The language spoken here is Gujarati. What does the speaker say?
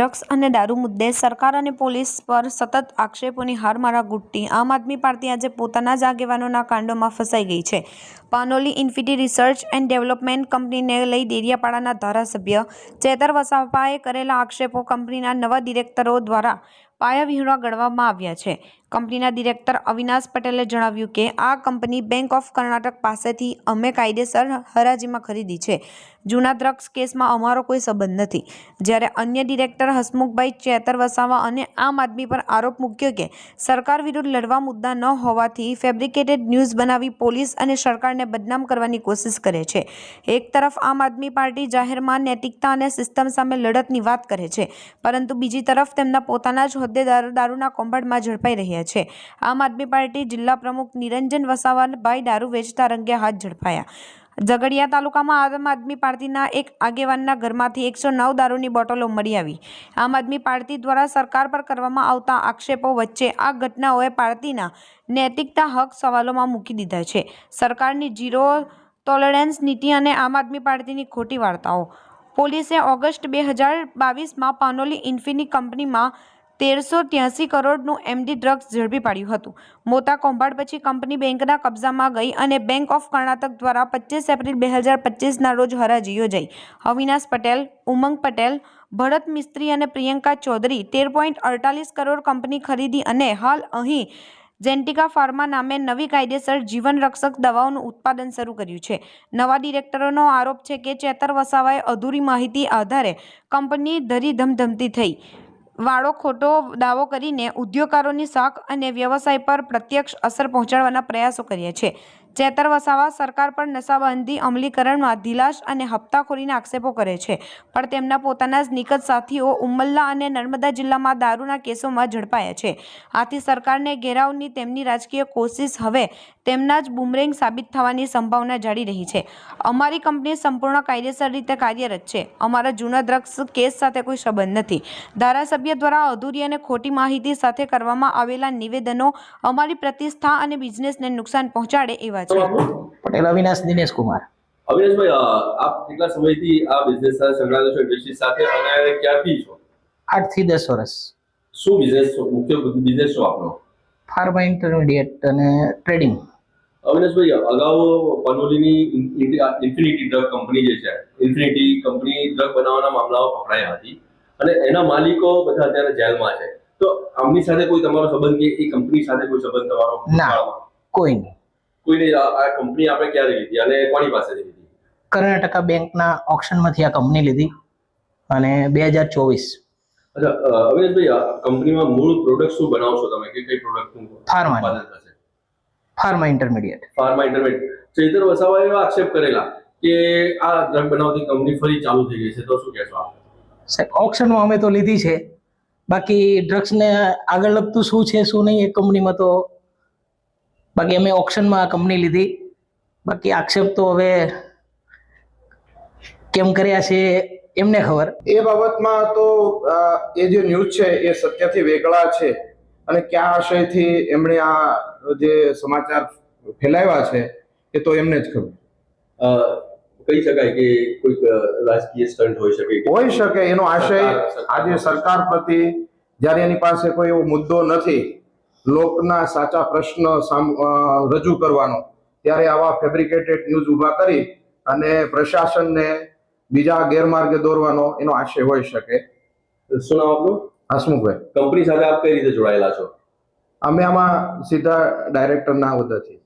ડ્રગ્સ અને દારૂ મુદ્દે સરકાર અને પોલીસ પર સતત આક્ષેપોની હારમારા ગુટ્ટી આમ આદમી પાર્ટી આજે પોતાના જ આગેવાનોના કાંડોમાં ફસાઈ ગઈ છે. પાનોલી ઇન્ફિટી રિસર્ચ એન્ડ ડેવલપમેન્ટ કંપનીને લઈ ડેડિયાપાડાના ધારાસભ્ય ચેતર વસાવાએ કરેલા આક્ષેપો કંપનીના નવા ડિરેક્ટરો દ્વારા પાયાવિહોણા ગણવામાં આવ્યા છે. કંપનીના ડિરેક્ટર અવિનાશ પટેલે જણાવ્યું કે, આ કંપની બેંક ઓફ કર્ણાટક પાસેથી અમે કાયદેસર હરાજીમાં ખરીદી છે. જૂના ડ્રગ્સ કેસમાં અમારો કોઈ સંબંધ નથી. જ્યારે અન્ય ડિરેક્ટર હસમુખભાઈ ચેતર વસાવા અને આમ આદમી પર આરોપ મૂક્યો કે, સરકાર વિરુદ્ધ લડવા મુદ્દા ન હોવાથી ફેબ્રિકેટેડ ન્યૂઝ બનાવી પોલીસ અને સરકારને બદનામ કરવાની કોશિશ કરે છે. એક તરફ આમ આદમી પાર્ટી જાહેરમાં નૈતિકતા અને સિસ્ટમ સામે લડતની વાત કરે છે, પરંતુ બીજી તરફ તેમના પોતાના જ હોદ્દેદારો દારૂના કૌભાંડમાં ઝડપાઈ રહ્યા છે. આમ આદમી પાર્ટી જિલ્લા પ્રમુખ નિરંજન વસાવાભાઈ દારૂ વેચતા રંગે હાથ ઝડપાયા. ઝઘડિયા તાલુકામાં આમ આદમી પાર્ટીના એક આગેવાનના ઘરમાંથી એકસો નવ દારૂની બોટલો મળી આવી. આમ આદમી પાર્ટી દ્વારા સરકાર પર કરવામાં આવતા આક્ષેપો વચ્ચે આ ઘટનાઓએ પાર્ટીના નૈતિકતા હક સવાલોમાં મૂકી દીધા છે. સરકારની ઝીરો ટોલરન્સ નીતિ અને આમ આદમી પાર્ટીની ખોટી વાર્તાઓ. પોલીસે ઓગસ્ટ બે હજાર બાવીસમાં પાનોલી ઇન્ફિની કંપનીમાં તેરસો ત્યાસી કરોડનું એમડી ડ્રગ્સ ઝડપી પાડ્યું હતું. મોટા કૌભાંડ પછી કંપની બેંકના કબજામાં ગઈ અને બેંક ઓફ કર્ણાટક દ્વારા પચીસ એપ્રિલ બે હજાર પચીસના રોજ હરાજી યોજાઈ. અવિનાશ પટેલ, ઉમંગ પટેલ, ભરત મિસ્ત્રી અને પ્રિયંકા ચૌધરી તેર પોઈન્ટ અડતાલીસ કરોડ કંપની ખરીદી અને હાલ અહીં જેન્ટિકા ફાર્મા નામે નવી કાયદેસર જીવન રક્ષક દવાઓનું ઉત્પાદન શરૂ કર્યું છે. નવા ડિરેક્ટરોનો આરોપ છે કે ચેતર વસાવાએ અધૂરી માહિતી આધારે કંપની ધરી ધમધમતી થઈ. વાળો ખોટો દાવો કરીને ઉદ્યોગકારોની શાખ અને વ્યવસાય પર પ્રત્યક્ષ અસર પહોંચાડવાના પ્રયાસો કર્યા છે. ચેતર વસાવા સરકાર પર નશાબંધી, અમલીકરણમાં દિલાશ અને હપ્તાખોરીના આક્ષેપો કરે છે. પણ તેમના પોતાના જ નિકટ સાથીઓ ઉમલ્લા અને નર્મદા જિલ્લામાં દારૂના કેસોમાં ઝડપાયા છે. આથી સરકારને ઘેરાવની તેમની રાજકીય કોશિશ હવે તેમના જ બુમરેંગ સાબિત થવાની સંભાવના જાળી રહી છે. અમારી કંપની સંપૂર્ણ કાયદેસર રીતે કાર્યરત છે. અમારા જૂના ડ્રગ્સ કેસ સાથે કોઈ સંબંધ નથી. ધારાસભ્ય દ્વારા અધૂરી અને ખોટી માહિતી સાથે કરવામાં આવેલા નિવેદનો અમારી પ્રતિષ્ઠા અને બિઝનેસને નુકસાન પહોંચાડે એવા છે. પટેલ અવિનાશ દિનેશ કુમાર. અવિનાશભાઈ આપ કેટલા સમયથી આ બિઝનેસ સાથે સંકળાયેલા છો? ઇન્ડસ્ટ્રી સાથે અને ક્યાંથી છો? આઠથી દસ વર્ષ. શું બિઝનેસ મુખ્ય બિઝનેસ શું આપનો? ફાર્મા ઇન્ટરમીડિયેટ અને ટ્રેડિંગ અવિનાશભાઈ અગાઉ પનોલીની ઇન્ફિનિટી ડ્રગ કંપની જે છે ઇન્ફિનિટી કંપની ડ્રગ બનાવવાના મામલાઓ પકડાયા હતી અને એના માલિકો બધા અત્યારે જેલમાં છે. તો આમની સાથે કોઈ તમારો સંબંધ કે એ કંપની સાથે કોઈ સંબંધ તમારો ના. કોઈ નહીં. કોઈ આ આ કંપની આપણે ક્યારે લીધી અને કોની પાસેથી લીધી? કર્ણાટકા બેંકના ઓપ્શનમાંથી આ કંપની લીધી અને બે હજાર ચોવીસ. અચ્છા અવિનાશભાઈ કંપનીમાં મૂળ પ્રોડક્ટ શું બનાવશો તમે? કે કઈ પ્રોડક્ટ. થશે? Pharma intermediate pharma intermediate Chaitar વસાવાએ એવા આક્ષેપ કરેલા કે આ ડ્રગ બનાવતી કંપની ફરી ચાલુ થઈ ગઈ છે. તો શું કહેશો આપ? સાહેબ ઓક્શનમાં અમે તો લીધી છે. બાકી ડ્રગ્સને આગળ લગતું શું છે શું નહીં એ કંપનીમાં તો બાકી અમે ઓક્શનમાં આ કંપની લીધી. બાકી આક્ષેપ તો હવે કેમ કર્યા છે એમને ખબર. એ બાબતમાં તો એ જે ન્યૂઝ છે એ સત્યથી વેગળા છે. અને કયા આશયથી એમણે આ જે સમાચાર ફેલાવ્યા છે એ તો એમને જ ખબર. કહી શકાય કે કોઈક રાજકીય સ્ટન્ટ હોઈ શકે હોઈ શકે એનો આશય આજે સરકાર પ્રતિ જ્યારે એની પાસે કોઈ એવો મુદ્દો નથી લોકના સાચા પ્રશ્ન રજૂ કરવાનો ત્યારે આવા ફેબ્રિકેટેડ ન્યૂઝ ઊભા કરી અને પ્રશાસનને બીજા ગેરમાર્ગે દોરવાનો એનો આશય હોઈ શકે. શું નામ આપનું હસમુખભાઈ કંપની સાથે આપ કઈ રીતે જોડાયેલા છો? અમે આમાં સીધા ડાયરેક્ટરના હોદ્દેથી.